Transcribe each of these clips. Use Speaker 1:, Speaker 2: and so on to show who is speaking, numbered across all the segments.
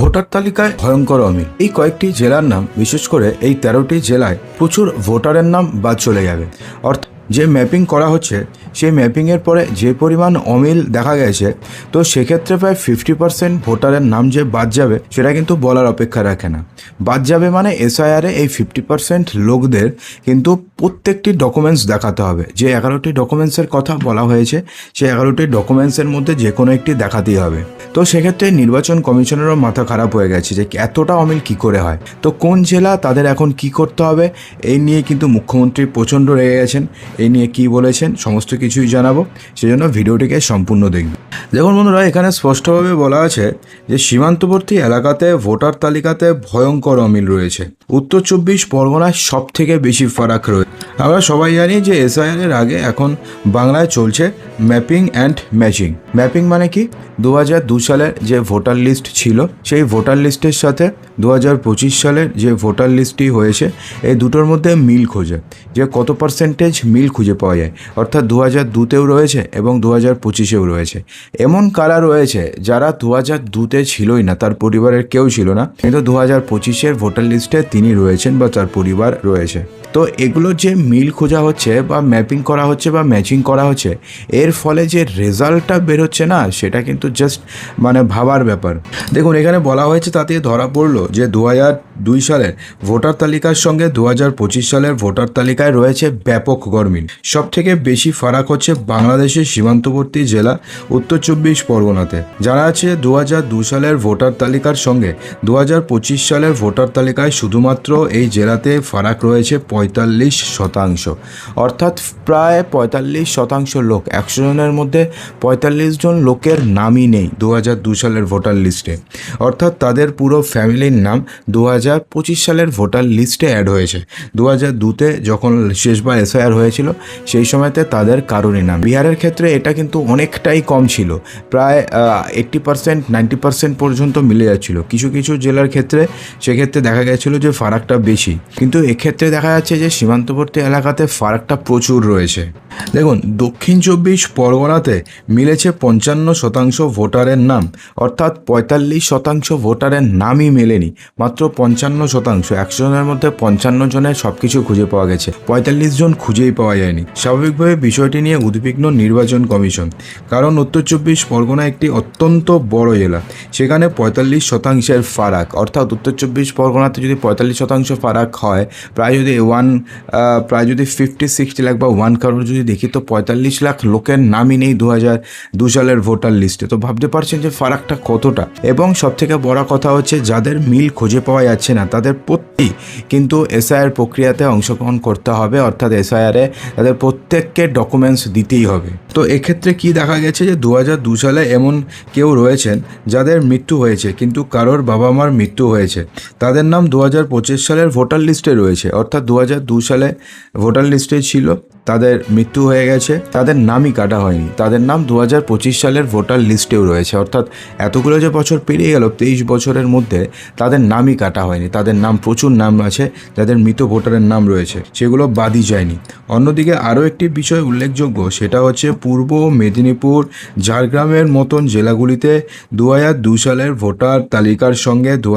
Speaker 1: Voter তালিকায় ভয়ঙ্কর অমিল। এই কয়েকটি জেলার নাম, বিশেষ করে এই তেরোটি জেলায় প্রচুর ভোটারের নাম বাদ চলে যাবে। অর্থাৎ যে ম্যাপিং করা হচ্ছে, সেই ম্যাপিংয়ের পরে যে পরিমাণ অমিল দেখা গেছে, তো সেক্ষেত্রে প্রায় ফিফটি পার্সেন্ট ভোটারের নাম যে বাদ যাবে, সেটা কিন্তু বলার অপেক্ষা রাখে না। বাদ যাবে মানে এসআইআরে এই ফিফটি পার্সেন্ট লোকদের কিন্তু প্রত্যেকটি ডকুমেন্টস দেখাতে হবে। যে এগারোটি ডকুমেন্টসের কথা বলা হয়েছে, সেই এগারোটি ডকুমেন্টসের মধ্যে যে কোনো একটি দেখাতেই হবে। তো সেক্ষেত্রে নির্বাচন কমিশনেরও মাথা খারাপ হয়ে গেছে যে এতটা অমিল কি করে হয়। তো কোন জেলা তাদের এখন কি করতে হবে, এই নিয়ে কিন্তু মুখ্যমন্ত্রী প্রচণ্ড রেগে গেছেন। এই নিয়ে কি বলেছেন, সমস্ত কিছুই জানাব। সেজন্য ভিডিওটিকে সম্পূর্ণ দেখবে দেখুন বন্ধুরা, এখানে স্পষ্টভাবে বলা আছে যে, সীমান্তবর্তী এলাকাতে ভোটার তালিকাতে ভয়ঙ্কর অমিল রয়েছে। উত্তর চব্বিশ পরগনায় সব থেকে বেশি ফারাক রয়েছে আমরা সবাই জানি যে, এসআইআর এর আগে এখন বাংলায় চলছে ম্যাপিং অ্যান্ড ম্যাচিং। ম্যাপিং মানে কি? দু হাজার দু সালের যে ভোটার লিস্ট ছিল, সেই ভোটার লিস্টের সাথে দু হাজার পঁচিশ সালের যে ভোটার লিস্টটি হয়েছে, এই দুটোর মধ্যে মিল খোঁজে। যে কত পার্সেন্টেজ মিল খুঁজে পাওয়া যায়। অর্থাৎ দু হাজার দুতেও রয়েছে এবং দু হাজার পঁচিশেও রয়েছে। এমন কারা রয়েছে যারা দু হাজার দুতে ছিলই না, তার পরিবারের কেউ ছিল না, কিন্তু দু হাজার পঁচিশের ভোটার লিস্টে তিনি রয়েছেন বা তার পরিবার রয়েছে। তো এগুলোর যে মিল খোঁজা হচ্ছে বা ম্যাপিং করা হচ্ছে বা ম্যাচিং করা হচ্ছে, এর ফলে যে রেজাল্টটা বেরোচ্ছে না, সেটা কিন্তু জাস্ট মানে ভাবার ব্যাপার। দেখুন, এখানে বলা হয়েছে তাতে ধরা পড়ল যে দু দুই সালের ভোটার তালিকার সঙ্গে দু পঁচিশ সালের ভোটার তালিকায় রয়েছে ব্যাপক গরমিল। সব থেকে বেশি ফারাক হচ্ছে বাংলাদেশের সীমান্তবর্তী জেলা, উত্তর চব্বিশ পরগনাতে। যারা আছে দু সালের ভোটার তালিকার সঙ্গে দু হাজার পঁচিশ সালের ভোটার তালিকায় শুধুমাত্র এই জেলাতে ফারাক রয়েছে পঁয়তাল্লিশ শতাংশ। অর্থাৎ প্রায় পঁয়তাল্লিশ শতাংশ লোক, একশো জনের মধ্যে পঁয়তাল্লিশ জন লোকের নামই নেই দু হাজার দু সালের ভোটার লিস্টে। অর্থাৎ তাদের পুরো ফ্যামিলির নাম দু হাজার পঁচিশ সালের ভোটার লিস্টে অ্যাড হয়েছে। দু হাজার দুতে যখন শেষবার এসআইআর হয়েছিল, সেই সময়তে তাদের কারণই নাম। বিহারের ক্ষেত্রে এটা কিন্তু অনেকটাই কম ছিল। প্রায় এইট্টি পার্সেন্ট, নাইনটি পার্সেন্ট পর্যন্ত মিলে যাচ্ছিল। কিছু কিছু জেলার ক্ষেত্রে সেক্ষেত্রে দেখা গেছিল যে ফারাকটা বেশি। কিন্তু এক্ষেত্রে দেখা যাচ্ছে যে সীমান্তবর্তী এলাকাতে ফারাকটা প্রচুর রয়েছে। দেখুন, দক্ষিণ চব্বিশ পরগনাতে মিলেছে পঞ্চান্ন শতাংশ ভোটারের নাম, অর্থাৎ পঁয়তাল্লিশ শতাংশ ভোটারের নামই মেলেনি, মাত্র পঞ্চান্ন শতাংশ। একশো জনের মধ্যে পঞ্চান্ন জনের সব কিছু খুঁজে পাওয়া গেছে। পঁয়তাল্লিশ জন খুঁজেই পাওয়া যায়নি। স্বাভাবিকভাবে বিষয়টি নিয়ে উদ্বিগ্ন নির্বাচন কমিশন, কারণ উত্তর চব্বিশ পরগনা একটি অত্যন্ত বড় জেলা, সেখানে পঁয়তাল্লিশ শতাংশের ফারাক, অর্থাৎ উত্তর চব্বিশ পরগনাতে যদি পঁয়তাল্লিশ শতাংশ ফারাক হয়, প্রায় যদি ওয়ান প্রায় যদি ফিফটি সিক্সটি লাখ বা ওয়ান কারোর যদি দেখি তো পঁয়তাল্লিশ লাখ লোকের নামই নেই দু হাজার দু সালের ভোটার লিস্টে। তো ভাবতে পারছেন যে ফারাকটা কতটা? এবং সব থেকে বড় কথা হচ্ছে যাদের মিল খুঁজে পাওয়া যাচ্ছে না, তাদের প্রত্যেক কিন্তু এসআইআর প্রক্রিয়াতে অংশগ্রহণ করতে হবে, অর্থাৎ এসআইআরে তাদের প্রত্যেককে ডকুমেন্টস দিতেই হবে। তো এক্ষেত্রে কি দেখা গেছে যে দু হাজার দু সালে এমন কেউ রয়েছেন যাদের মৃত্যু হয়েছে, কিন্তু কারোর বাবা মার মৃত্যু হয়েছে। তাদের নাম দু হাজার পঁচিশ সালের ভোটার লিস্টে রয়েছে, অর্থাৎ দু সালে ভোটার লিস্টে ছিল। তাদের মৃত্যু হয়ে গেছে। তাদের নামই কাটা হয়নি। তাদের নাম দু হাজার পঁচিশ সালের ভোটার লিস্টেও রয়েছে। অর্থাৎ এতগুলো যে বছর পেরিয়ে গেল, তেইশ বছরের মধ্যে তাদের নামই কাটা হয়নি। তাদের নাম প্রচুর নাম আছে, যাদের মৃত ভোটারের নাম রয়েছে, সেগুলো বাদই যায়নি। অন্যদিকে আরও একটি বিষয় উল্লেখযোগ্য, সেটা হচ্ছে পূর্ব মেদিনীপুর ঝাড়গ্রামের মতন জেলাগুলিতে দু দু সালের ভোটার তালিকার সঙ্গে দু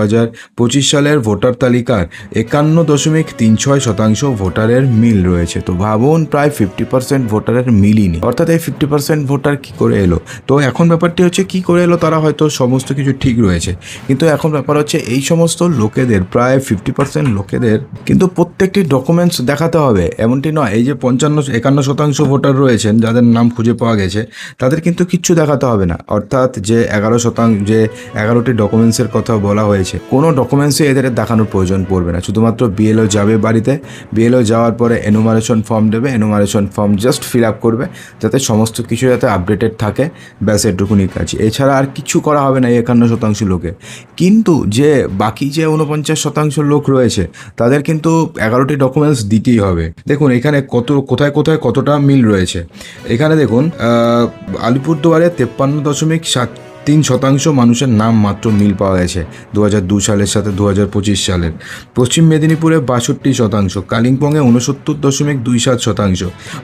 Speaker 1: পঁচিশ সালের ভোটার তালিকার একান্ন দশমিক তিন ছয় শতাংশ ভোটারের মিল রয়েছে। তো ভাবুন, প্রায় ফিফটি পার্সেন্ট ভোটারের মিলিনি। অর্থাৎ এই ফিফটি পার্সেন্ট ভোটার কী করে এলো? তো এখন ব্যাপারটি হচ্ছে, কি করে এলো তারা হয়তো সমস্ত কিছু ঠিক রয়েছে। কিন্তু এখন ব্যাপার হচ্ছে, এই সমস্ত লোকেদের, প্রায় ফিফটি পার্সেন্ট লোকেদের কিন্তু প্রত্যেকটি ডকুমেন্টস দেখাতে হবে। এমনটি নয়, এই যে পঞ্চান্ন, একান্ন শতাংশ ভোটার রয়েছেন, যাদের নাম খুঁজে পাওয়া গেছে, তাদের কিন্তু কিচ্ছু দেখাতে হবে না। অর্থাৎ যে এগারো শতাংশ, যে এগারোটি ডকুমেন্টসের কথা বলা হয়েছে, কোনো ডকুমেন্টসই এদের দেখানোর প্রয়োজন পড়বে না। শুধুমাত্র বিএলও যাবে বাড়িতে। বিএলও যাওয়ার পরে এনুমারেশন ফর্ম দেবে enumeration form just fill up করবে, যাতে সমস্ত কিছু যাতে আপডেটেড থাকে, ব্যাস এটুকুনি কাজ। এছাড়া আর কিছু করা হবে না এই একান্ন শতাংশ লোকে। কিন্তু যে বাকি যে উনপঞ্চাশ শতাংশ লোক রয়েছে, তাদের কিন্তু এগারোটি ডকুমেন্টস দিতেই হবে। দেখুন, এখানে কত, কোথায় কোথায় কতটা মিল রয়েছে। এখানে দেখুন আলিপুরদুয়ারে তেপ্পান্ন দশমিক সাত তিন শতাংশ মানুষের নাম মাত্র মিল পাওয়া গেছে দু হাজার দু সালের সাথে দু হাজার পঁচিশ সালের। পশ্চিম মেদিনীপুরে বাষট্টি শতাংশ, কালিম্পংয়ে উনসত্তর দশমিক দুই সাত শতাংশ,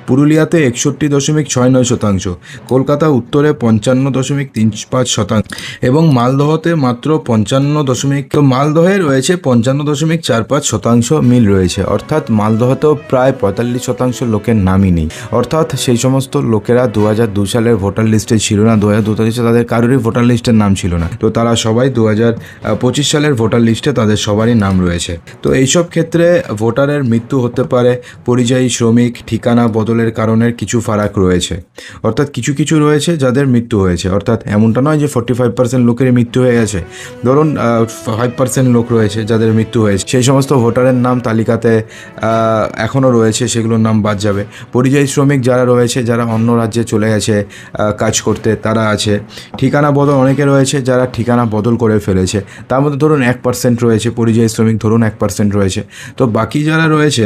Speaker 1: পুরুলিয়াতে একষট্টি দশমিক ছয় নয় শতাংশ, কলকাতা উত্তরে পঞ্চান্ন দশমিক তিন পাঁচ শতাংশ এবং মালদহতে মাত্র পঞ্চান্ন দশমিক মালদহে রয়েছে পঞ্চান্ন দশমিক চার পাঁচ শতাংশ মিল রয়েছে। অর্থাৎ মালদহতেও প্রায় পঁয়তাল্লিশ শতাংশ লোকের নামই নেই। অর্থাৎ সেই সমস্ত লোকেরা দু হাজার দু সালের ভোটার লিস্টে ছিল না দু হাজার দু তাদের কারোরই ভোটার লিস্টের নাম ছিল না। তো তারা সবাই দু পঁচিশ সালের ভোটার লিস্টে তাদের সবারই নাম রয়েছে। তো এইসব ক্ষেত্রে ভোটারের মৃত্যু হতে পারে, পরিযায়ী শ্রমিক, ঠিকানা বদলের কারণে কিছু ফারাক রয়েছে। অর্থাৎ কিছু কিছু রয়েছে যাদের মৃত্যু হয়েছে। অর্থাৎ এমনটা নয় যে ফোর্টি ফাইভ পার্সেন্ট লোকের মৃত্যু হয়ে গেছে। ধরুন ফাইভ পার্সেন্ট লোক রয়েছে যাদের মৃত্যু হয়েছে। সেই সমস্ত ভোটারের নাম তালিকাতে এখনও রয়েছে, সেগুলোর নাম বাদ যাবে। পরিযায়ী শ্রমিক যারা রয়েছে, যারা অন্য রাজ্যে চলে গেছে কাজ করতে, তারা আছে। ঠিকানা বদল অনেকে রয়েছে যারা ঠিকানা বদল করে ফেলেছে। তার মধ্যে ধরুন এক পার্সেন্ট রয়েছে, পরিযায়ী শ্রমিক ধরুন এক পার্সেন্ট রয়েছে। তো বাকি যারা রয়েছে,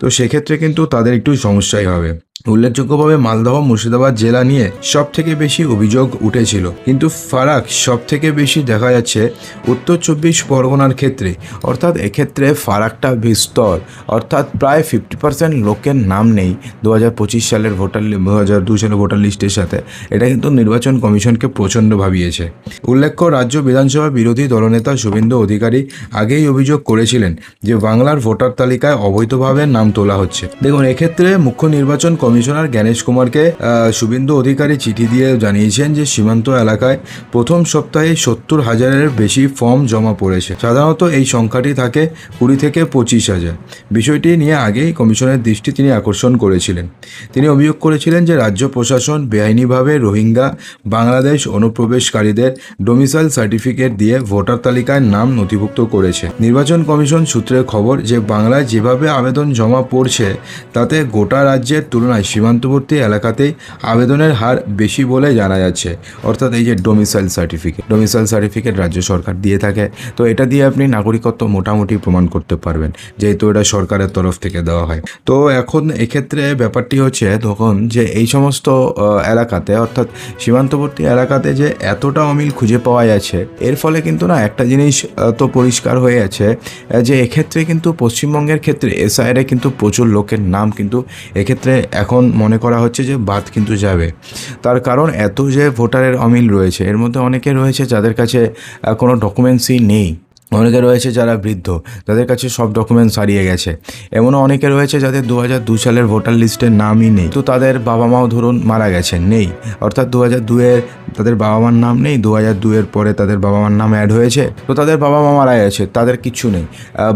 Speaker 1: তো সেক্ষেত্রে কিন্তু তাদের একটু সমস্যাই হবে। উল্লেখযোগ্যভাবে মালদহ, মুর্শিদাবাদ জেলা নিয়ে সব থেকে বেশি অভিযোগ উঠেছিল। কিন্তু ফারাক সব থেকে বেশি দেখা যাচ্ছে উত্তর চব্বিশ পরগনার ক্ষেত্রে। অর্থাৎ এক্ষেত্রে ফারাকটা বিস্তর। অর্থাৎ প্রায় ফিফটি পার্সেন্ট লোকের নাম নেই দু হাজার পঁচিশ সালের ভোটার দু হাজার দু সালের ভোটার লিস্টের সাথে। এটা কিন্তু নির্বাচন কমিশনকে প্রচণ্ড ভাবিয়েছে। উল্লেখ্য, রাজ্য বিধানসভা বিরোধী দলনেতা শুভেন্দু অধিকারী আগেই অভিযোগ করেছিলেন যে বাংলার ভোটার তালিকায় অবৈধভাবে নাম তোলা হচ্ছে। দেখুন, এক্ষেত্রে মুখ্য নির্বাচন কমিশনার জ্ঞানেশ কুমারকে শুভেন্দু অধিকারী চিঠি দিয়ে জানিয়েছেন যে সীমান্ত এলাকায় প্রথম সপ্তাহে সত্তর হাজারের বেশি ফর্ম জমা পড়েছে। সাধারণত এই সংখ্যাটি থাকে কুড়ি থেকে পঁচিশ হাজার। বিষয়টি নিয়ে আগেই কমিশনের দৃষ্টি তিনি আকর্ষণ করেছিলেন। তিনি অভিযোগ করেছিলেন যে রাজ্য প্রশাসন বেআইনিভাবে রোহিঙ্গা, বাংলাদেশ অনুপ্রবেশকারীদের ডোমিসাইল সার্টিফিকেট দিয়ে ভোটার তালিকায় নাম নথিভুক্ত করেছে। নির্বাচন কমিশন সূত্রে খবর যে বাংলায় যেভাবে আবেদন জমা পড়ছে, তাতে গোটা রাজ্যের তুলনায় সীমান্তবর্তী এলাকাতেই আবেদনের হার বেশি বলে জানা যাচ্ছে। অর্থাৎ এই যে ডোমিসাইল সার্টিফিকেট ডোমিসাইল সার্টিফিকেট রাজ্য সরকার দিয়ে থাকে। তো এটা দিয়ে আপনি নাগরিকত্ব মোটামুটি প্রমাণ করতে পারবেন, যেহেতু এটা সরকারের তরফ থেকে দেওয়া হয়। তো এখন এক্ষেত্রে ব্যাপারটি হচ্ছে তখন যে এই সমস্ত এলাকাতে, অর্থাৎ সীমান্তবর্তী এলাকাতে যে এতটা অমিল খুঁজে পাওয়া যাচ্ছে, এর ফলে কিন্তু না একটা জিনিস তো পরিষ্কার হয়ে আছে যে এক্ষেত্রে কিন্তু পশ্চিমবঙ্গের ক্ষেত্রে এসআইরে কিন্তু প্রচুর লোকের নাম কিন্তু এক্ষেত্রে এখন মনে করা হচ্ছে যে বাদ কিন্তু যাবে। তার কারণ এত যে ভোটারের অমিল রয়েছে, এর মধ্যে অনেকে রয়েছে যাদের কাছে কোনো ডকুমেন্টসই নেই। অনেকে রয়েছে যারা বৃদ্ধ, তাদের কাছে সব ডকুমেন্টস হারিয়ে গেছে। এমনও অনেকে রয়েছে যাদের দু হাজার দু সালের ভোটার লিস্টের নামই নেই। তো তাদের বাবা মাও ধরুন মারা গেছেন, নেই। অর্থাৎ দু হাজার দুয়ের তাদের বাবা মার নাম নেই দু হাজার দুয়ের পরে তাদের বাবা মার নাম অ্যাড হয়েছে। তো তাদের বাবা মা মারা গেছে, তাদের কিচ্ছু নেই।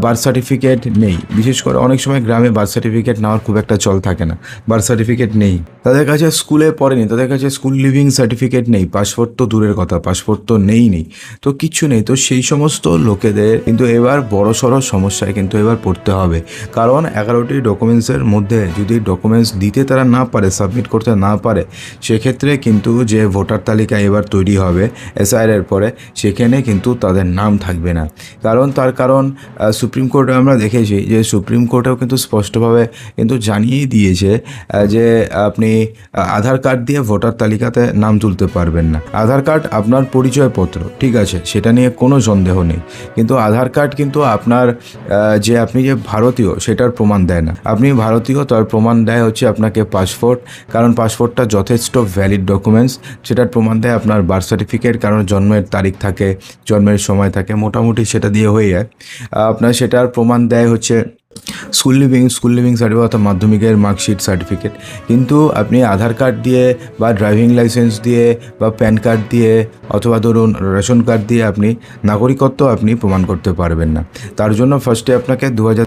Speaker 1: বার্থ সার্টিফিকেট নেই। বিশেষ করে অনেক সময় গ্রামে বার্থ সার্টিফিকেট নেওয়ার খুব একটা চল থাকে না। বার্থ সার্টিফিকেট নেই। তাদের কাছে স্কুলে পড়েনি, তাদের কাছে স্কুল লিভিং সার্টিফিকেট নেই। পাসপোর্ট তো দূরের কথা, পাসপোর্ট তো নেই নেই। তো কিচ্ছু নেই। তো সেই সমস্ত লোকেদের কিন্তু এবার বড় সড়ো সমস্যায় কিন্তু এবার পড়তে হবে। কারণ এগারোটি ডকুমেন্টসের মধ্যে যদি ডকুমেন্টস দিতে তারা না পারে সাবমিট করতে না পারে, সেক্ষেত্রে কিন্তু যে ভোটার তালিকা এবার তৈরি হবে এসআইআর পরে, সেখানে কিন্তু তাদের নাম থাকবে না। কারণ তার কারণ সুপ্রিম কোর্টে আমরা দেখেছি যে সুপ্রিম কোর্টেও কিন্তু স্পষ্টভাবে কিন্তু জানিয়েই দিয়েছে যে আপনি আধার কার্ড দিয়ে ভোটার তালিকাতে নাম তুলতে পারবেন না। আধার কার্ড আপনার পরিচয়পত্র, ঠিক আছে? সেটা নিয়ে কোনো সন্দেহ নেই। কিন্তু আধার কার্ড কিন্তু আপনার যে আপনি যে ভারতীয়, সেটার প্রমাণ দেয় না। আপনি ভারতীয়, তার প্রমাণ দেয় হচ্ছে আপনাকে পাসপোর্ট, কারণ পাসপোর্টটা যথেষ্ট ভ্যালিড ডকুমেন্টস সেটার প্রমাণ দেয় আপনার বার্থ সার্টিফিকেট কারণ জন্মের তারিখ থাকে, জন্মের সময় থাকে, মোটামুটি সেটা দিয়ে হয়ে যায়। আপনার সেটার প্রমাণ দেয় হচ্ছে school leaving school leaving certificate অর্থাৎ মাধ্যমিকের মার্কশিট সার্টিফিকেট কিন্তু আপনি আধার কার্ড দিয়ে বা ড্রাইভিং লাইসেন্স দিয়ে বা প্যান কার্ড দিয়ে অথবা ধরুন রেশন কার্ড দিয়ে আপনি নাগরিকত্ব আপনি প্রমাণ করতে পারবেন না। তার জন্য ফার্স্টে আপনাকে দু হাজার